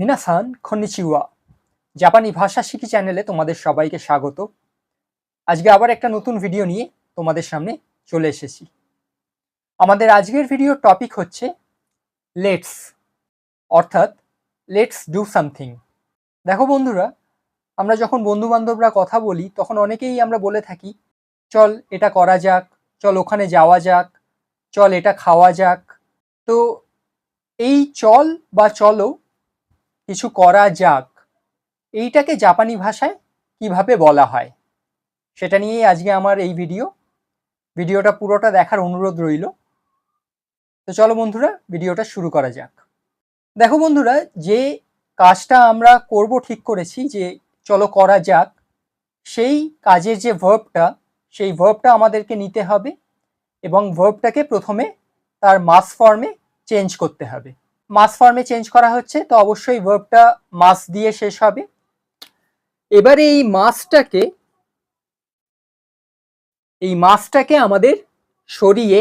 মিনাসান খনিচিওয়া জাপানি ভাষা শিখি চ্যানেলে তোমাদের সবাইকে স্বাগত। আজকে আবার একটা নতুন ভিডিও নিয়ে তোমাদের সামনে চলে এসেছি। আমাদের আজকের ভিডিওর টপিক হচ্ছে লেটস অর্থাৎ লেটস ডু সামথিং দেখো বন্ধুরা, আমরা যখন বন্ধু বান্ধবরা কথা বলি, তখন অনেকেই আমরা বলে থাকি, চল এটা করা যাক, চল ওখানে যাওয়া যাক, চল এটা খাওয়া যাক। তো এই চল বা চলো কিছু করা যাক। এইটাকে জাপানি ভাষায় কীভাবে বলা হয়? সেটা নিয়েই আজকে আমার এই ভিডিও। ভিডিওটা পুরোটা দেখার অনুরোধ রইল। তো চলো বন্ধুরা, ভিডিওটা শুরু করা যাক। দেখো বন্ধুরা, যে কাজটা আমরা করব ঠিক করেছি যে চলো করা যাক। সেই কাজের যে ভার্বটা সেই ভার্বটা আমাদেরকে নিতে হবে এবং ভার্বটাকে প্রথমে তার মাস ফর্মে চেঞ্জ করতে হবে। মাস ফর্মে চেঞ্জ করা হচ্ছে, তো অবশ্যই ভার্বটা মাস দিয়ে শেষ হবে। এবারে এই মাসটাকে এই মাসটাকে আমাদের সরিয়ে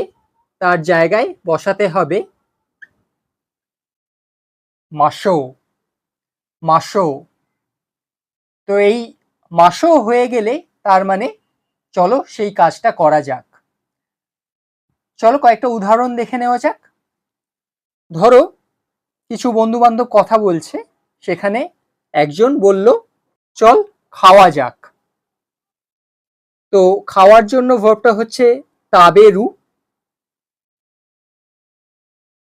তার জায়গায় বসাতে হবে। মাসো মাসো। তো এই মাসো হয়ে গেলে তার মানে চলো সেই কাজটা করা যাক। চলো কয়েকটা উদাহরণ দেখে নেওয়া যাক। ধরো কিছু বন্ধু বান্ধব কথা বলছে, সেখানে একজন বলল, চল, খাওয়া যাক। তো খাওয়ার জন্য ভার্বটা হচ্ছে তাবেরু।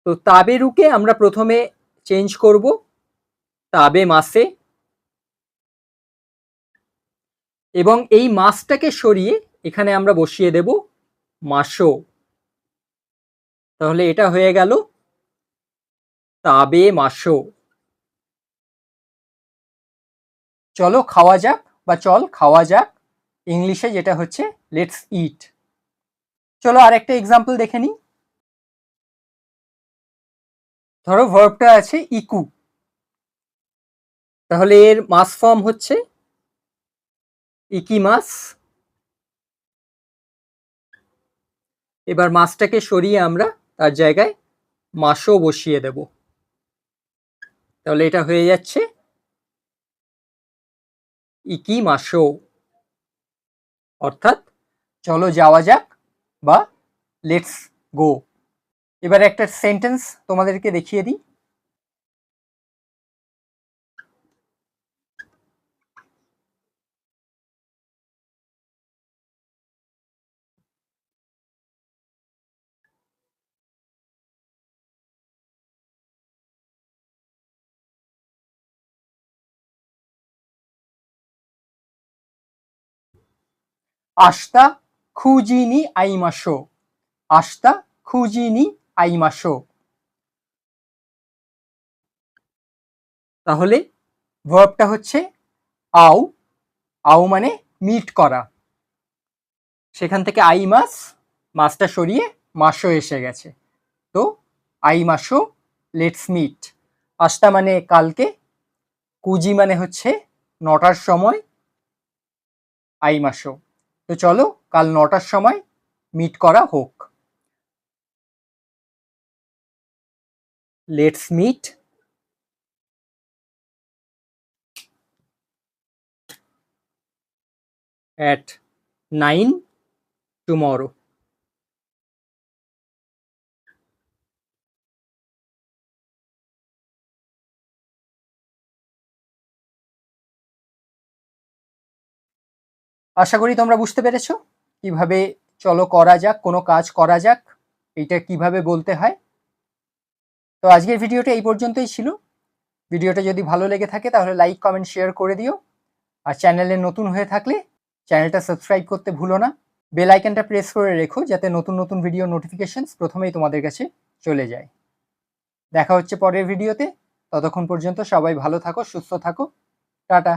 তো তাবেরুকে আমরা প্রথমে চেঞ্জ করব, তাবে মাসে। এবং এই মাসটাকে সরিয়ে এখানে আমরা বসিয়ে দেব মাসো। তাহলে এটা হয়ে গেল তাবে মাসো। চলো খাওয়া যাক, বা চল খাওয়া যাক। ইংলিশে যেটা হচ্ছে লেটস ইট চলো আরেকটা এক্সাম্পল দেখে নিই। ধরো ভার্বটা আছে ইকু। তাহলে এর মাস ফর্ম হচ্ছে ইকি মাস। এবার মাসটাকে সরিয়ে আমরা তার জায়গায় মাসও বসিয়ে দেব। তাহলে এটা হয়ে যাচ্ছে। ইকি মাসো। অর্থাৎ চলো যাওয়া যাক বা লেটস গো। এবার একটা সেন্টেন্স তোমাদেরকে দেখিয়ে দিই। আস্তা খুজিনি আইমাশো আস্তা খুজিনি আইমাশো তাহলে ভার্বটা হচ্ছে আও আও মানে মিট করা। সেখান থেকে আই মাস মাসটা সরিয়ে মাসও এসে গেছে। তো আই মাসও লেটস মিট আস্তা মানে কালকে, কুজি মানে হচ্ছে নটার সময় আই মাসও তো চলো কাল নটার সময় মিট করা হোক লেটস মিট at 9 tomorrow. আশা করি তোমরা বুঝতে পেরেছ। কীভাবে চলো করা যাক, কোনো কাজ করা যাক এইটা কীভাবে বলতে হয়। তো আজকের ভিডিওটা এই পর্যন্তই ছিল। ভিডিওটা যদি ভালো লেগে থাকে তাহলে লাইক কমেন্ট শেয়ার করে দিও। আর চ্যানেলে নতুন হয়ে থাকলে চ্যানেলটা সাবস্ক্রাইব করতে ভুলো না। বেল আইকনটা প্রেস করে রেখো যাতে নতুন নতুন ভিডিও নোটিফিকেশনস প্রথমেই তোমাদের কাছে চলে যায়। দেখা হচ্ছে পরের ভিডিওতে। ততক্ষণ পর্যন্ত সবাই ভালো থাকো, সুস্থ থাকো। টাটা।